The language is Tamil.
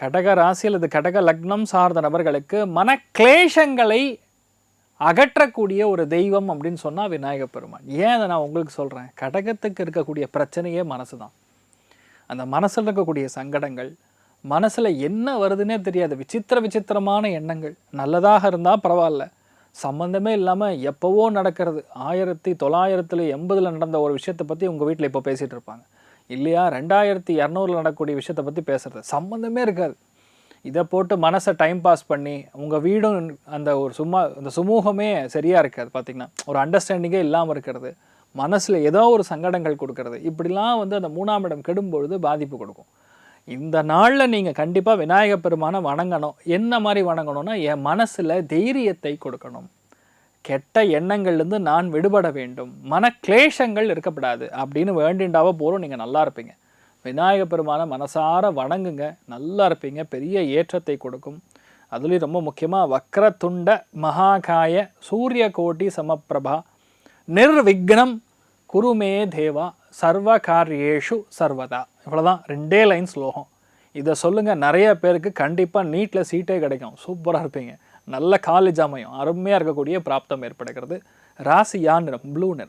கடக ராசி அல்லது கடக லக்னம் சார்ந்த நபர்களுக்கு மன கிளேஷங்களை அகற்றக்கூடிய ஒரு தெய்வம் அப்படின்னு சொன்னால் விநாயக பெருமான். ஏன் அதை நான் உங்களுக்கு சொல்கிறேன் கடகத்துக்கு இருக்கக்கூடிய பிரச்சனையே மனசு தான் அந்த மனசில் இருக்கக்கூடிய சங்கடங்கள் மனசில் என்ன வருதுன்னே தெரியாது. விசித்திர விசித்திரமான எண்ணங்கள். நல்லதாக இருந்தால் பரவாயில்ல. சம்மந்தமே இல்லாமல் எப்போவோ நடக்கிறது. ஆயிரத்தி தொள்ளாயிரத்துல எண்பதில் நடந்த ஒரு விஷயத்தை பற்றி உங்கள் வீட்டில் இப்போ பேசிகிட்டு இருப்பாங்க. இல்லையா? ரெண்டாயிரத்தி இரநூறுல நடக்கக்கூடிய விஷயத்தை பற்றி பேசுறது. சம்மந்தமே இருக்காது. இதை போட்டு மனசை டைம் பாஸ் பண்ணி உங்கள் வீடும் அந்த ஒரு சும்மா அந்த சுமூகமே சரியாக இருக்காது பார்த்தீங்கன்னா ஒரு அண்டர்ஸ்டாண்டிங்கே இல்லாமல் இருக்கிறது. மனசில் ஏதோ ஒரு சங்கடங்கள் கொடுக்கறது. இப்படிலாம் வந்து அந்த மூணாம் இடம் கெடும் பொழுது பாதிப்பு கொடுக்கும். இந்த நாளில் நீங்கள் கண்டிப்பாக விநாயகப் பெருமானை வணங்கணும். என்ன மாதிரி வணங்கணும்னா என் மனசில் தைரியத்தை கொடுக்கணும். கெட்ட எண்ணங்கள்லேருந்து நான் விடுபட வேண்டும். மன கிளேஷங்கள் இருக்கப்படாது. அப்படின்னு வேண்டிண்டாவோ போகிறோம் நீங்கள் நல்லா இருப்பீங்க. விநாயக பெருமானை மனசார வணங்குங்க. நல்லா இருப்பீங்க. பெரிய ஏற்றத்தை கொடுக்கும். அதுலேயும் ரொம்ப முக்கியமாக வக்ரத்துண்ட மகாகாய சூரிய கோட்டி சமப்பிரபா. நிர்விக்னம் குருமே தேவா சர்வ காரியேஷு சர்வதா. இவ்வளோதான் ரெண்டே லைன் ஸ்லோகம். இதை சொல்லுங்கள் நிறைய பேருக்கு கண்டிப்பாக நீட்டில் சீட்டே கிடைக்கும். சூப்பராக இருப்பீங்க. நல்ல காலேஜ் அமையும். அருமையாக இருக்கக்கூடிய பிராப்தம் ஏற்படுகிறது. ராசி யான் நிறம் ப்ளூ நிறம்.